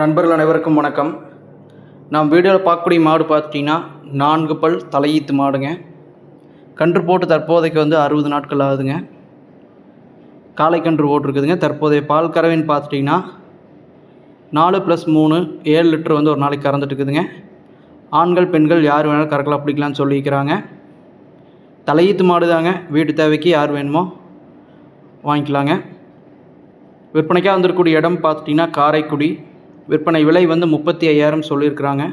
நண்பர்கள் அனைவருக்கும் வணக்கம். நாம் வீடியோவில் பார்க்கக்கூடிய மாடு பார்த்துட்டிங்கன்னா நான்கு பல் தலையீத்து மாடுங்க. கன்று போட்டு தற்போதைக்கு வந்து அறுபது நாட்கள் ஆகுதுங்க. காலைக்கன்று கன்று போட்டிருக்குதுங்க. தற்போதைய பால் கறவைன்னு பார்த்துட்டிங்கன்னா நாலு ப்ளஸ் மூணு ஏழு லிட்டர் வந்து ஒரு நாளைக்கு கறந்துட்டு இருக்குதுங்க. ஆண்கள் பெண்கள் யார் வேணாலும் கறக்கலாம் பிடிக்கலாம்னு சொல்லிக்கிறாங்க தலையீத்து மாடு தாங்க. வீட்டு தேவைக்கு யார் வேணுமோ வாங்கிக்கலாங்க. விற்பனைக்காக வந்திருக்கக்கூடிய இடம் பார்த்துட்டிங்கன்னா காரைக்குடி. விற்பனை விலை வந்து முப்பத்தி ஐயாயிரம் சொல்லியிருக்கிறாங்க.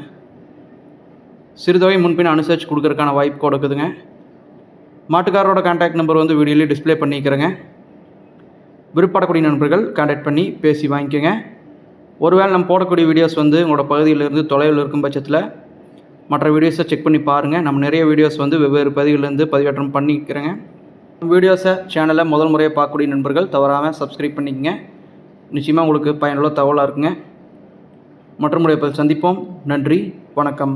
சிறுதொகை முன்பின் அனுசரித்து கொடுக்கறதுக்கான வாய்ப்பு கொடுக்குதுங்க. மாட்டுக்காரரோட கான்டாக்ட் நம்பர் வந்து வீடியோலேயே டிஸ்ப்ளே பண்ணிக்கிறேங்க. விருப்பப்படக்கூடிய நண்பர்கள் கான்டாக்ட் பண்ணி பேசி வாங்கிக்கோங்க. ஒருவேளை நம்ம போடக்கூடிய வீடியோஸ் வந்து உங்களோட பகுதியிலிருந்து தொலைவில் இருக்கும் பட்சத்தில் மற்ற வீடியோஸை செக் பண்ணி பாருங்கள் நம்ம நிறைய வீடியோஸ் வந்து வெவ்வேறு பதிவிலேருந்து பதிவேற்றம் பண்ணிக்கிறேங்க. வீடியோஸை சேனலை முதல் முறையாக பார்க்கக்கூடிய நண்பர்கள் தவறாமல் சப்ஸ்கிரைப் பண்ணிக்கங்க. நிச்சயமாக உங்களுக்கு பயனுள்ள தகவலாக இருக்குங்க. மற்றும் முறை சந்திப்போம். நன்றி. வணக்கம்.